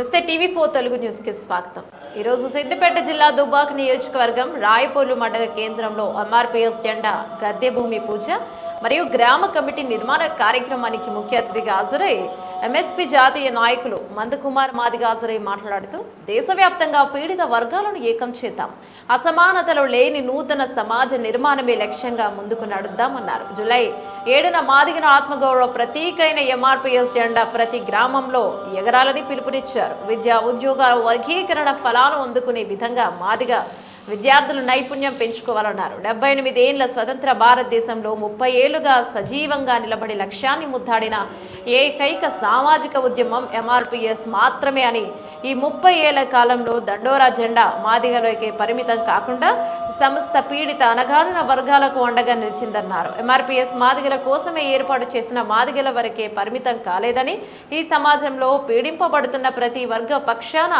నమస్తే TV four Telugu న్యూస్కి స్వాగతం. ఈరోజు సిద్దిపేట జిల్లా దుబ్బాక్ నియోజకవర్గం రాయపోలు మండల కేంద్రంలో ఎంఆర్పీఎస్ జెండా గద్దె భూమి పూజ. మరియు గ్రామ కమిటీ నిర్మాణ కార్యక్రమానికి ముఖ్య అతిథిగా హాజరై ఎంఎస్పీ జాతీయ నాయకులు మందకుమార్ మాదిగా హాజరై మాట్లాడుతూ దేశవ్యాప్తంగా పీడిత వర్గాలను ఏకం చేద్దాం. అసమానతలు లేని నూతన సమాజ నిర్మాణమే లక్ష్యంగా ముందుకు నడుద్దామన్నారు. జూలై ఏడున మాదిగిన ఆత్మగౌరవ ప్రతీకైన ఎంఆర్పిఎస్ జెండా ప్రతి గ్రామంలో ఎగరాలని పిలుపునిచ్చారు. విద్యా ఉద్యోగాల వర్గీకరణ ఫలాలు అందుకునే విధంగా మాదిగా విద్యార్థులు నైపుణ్యం పెంచుకోవాలన్నారు. డెబ్బై ఎనిమిది ఏళ్ళ స్వతంత్ర భారతదేశంలో ముప్పై ఏళ్ళుగా సజీవంగా నిలబడి లక్ష్యాన్ని ముద్దాడిన ఏకైక సామాజిక ఉద్యమం ఎంఆర్పిఎస్ మాత్రమే అని ఈ ముప్పై ఏళ్ళ కాలంలో దండోరా జెండా మాదిగలకే పరిమితం కాకుండా సంస్థ పీడిత అనగారిన వర్గాలకు అండగా నిలిచిందన్నారు. ఎంఆర్పిఎస్ మాదిగల కోసమే ఏర్పాటు చేసిన మాదిగల వరకే పరిమితం కాలేదని ఈ సమాజంలో పీడింపబడుతున్న ప్రతి వర్గ పక్షాన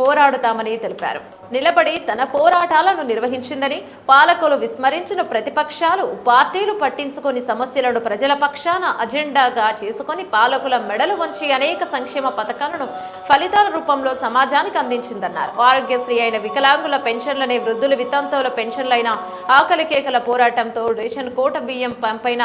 పోరాడుతామని తెలిపారు. నిలబడి తన పోరాటాలను నిర్వహించిందని పాలకులు విస్మరించిన ప్రతిపక్షాలు పార్టీలు పట్టించుకొని సమస్యలను ప్రజల పక్షాన అజెండాగా చేసుకొని పాలకుల మెడలు వంచి అనేక సంక్షేమ పథకాలను ఫలితాల రూపంలో సమాజానికి అందించిందన్నారు. ఆరోగ్యశ్రీ అయిన వికలాంగుల పెన్షన్లనే వృద్ధులు వితంతువుల పెన్షన్లైన ఆకలికేకల పోరాటంతో రేషన్ కోట బియ్యం పంపైన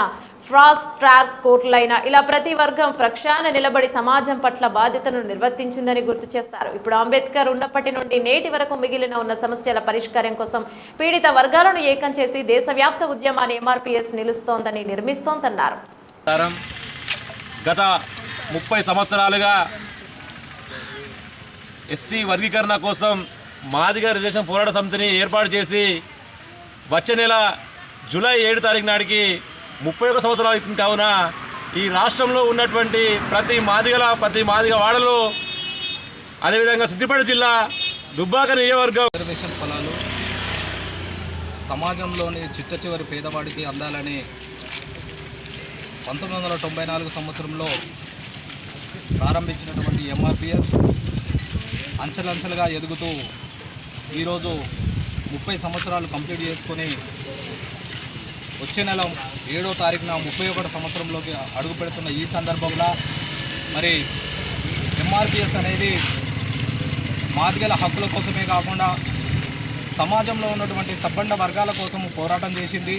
ఫాస్ట్ ట్రాక్ కోర్టులైన ఇలా ప్రతి వర్గం ప్రక్షాళన నిలబడి సమాజం పట్ల బాధ్యతను నిర్వర్తించిందని గుర్తు చేస్తారు. ఇప్పుడు అంబేద్కర్ ఉన్నప్పటి నుండి నేటి వరకు మిగిలిన ఉన్న సమస్యల పరిష్కారం కోసం పీడిత వర్గాలను ఏకం చేసి దేశవ్యాప్త ఉద్యమాన్ని ఎంఆర్పీఎస్ నిలుస్తోందని నిర్మిస్తోందన్నారు. తరం గత ముప్పై సంవత్సరాలుగా ఎస్సీ వర్గీకరణ కోసం మాదిగ రిజర్వేషన్ పోరాట సమితిని ఏర్పాటు చేసి వచ్చే నెల జూలై ఏడు తారీఖు నాటికి ముప్పై ఒక సంవత్సరాలు అవుతుంది కావున ఈ రాష్ట్రంలో ఉన్నటువంటి ప్రతి మాదిగల ప్రతి మాదిగ వాడలో అదేవిధంగా సిద్దిపేట జిల్లా దుబ్బాక నియోజకవర్గం రిజర్వేషన్ ఫలాలు సమాజంలోని చిట్ట చివరి పేదవాడికి అందాలని పంతొమ్మిది వందల తొంభై నాలుగు సంవత్సరంలో ప్రారంభించినటువంటి ఎంఆర్పిఎస్ అంచెలంచెలుగా ఎదుగుతూ ఈరోజు ముప్పై సంవత్సరాలు కంప్లీట్ చేసుకొని వచ్చే నెల ఏడో తారీఖున ముప్పై ఒకటి సంవత్సరంలోకి అడుగు పెడుతున్న ఈ సందర్భంలో మరి ఎంఆర్పిఎస్ అనేది మాదిగల హక్కుల కోసమే కాకుండా సమాజంలో ఉన్నటువంటి సబ్బండ వర్గాల కోసం పోరాటం చేసింది.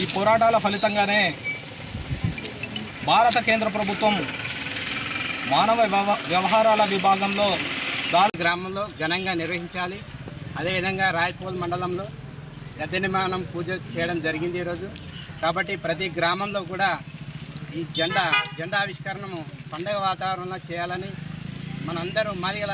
ఈ పోరాటాల ఫలితంగానే భారత కేంద్ర ప్రభుత్వం మానవ వ్యవహారాల విభాగంలో దాదాపు గ్రామంలో ఘనంగా నిర్వహించాలి. అదేవిధంగా రాయపూల్ మండలంలో గద్దె నిర్మాణం పూజ చేయడం జరిగింది ఈరోజు. కాబట్టి ప్రతి గ్రామంలో కూడా ఈ జెండా జెండా ఆవిష్కరణము పండగ వాతావరణంలో చేయాలని మనందరూ మాదిగల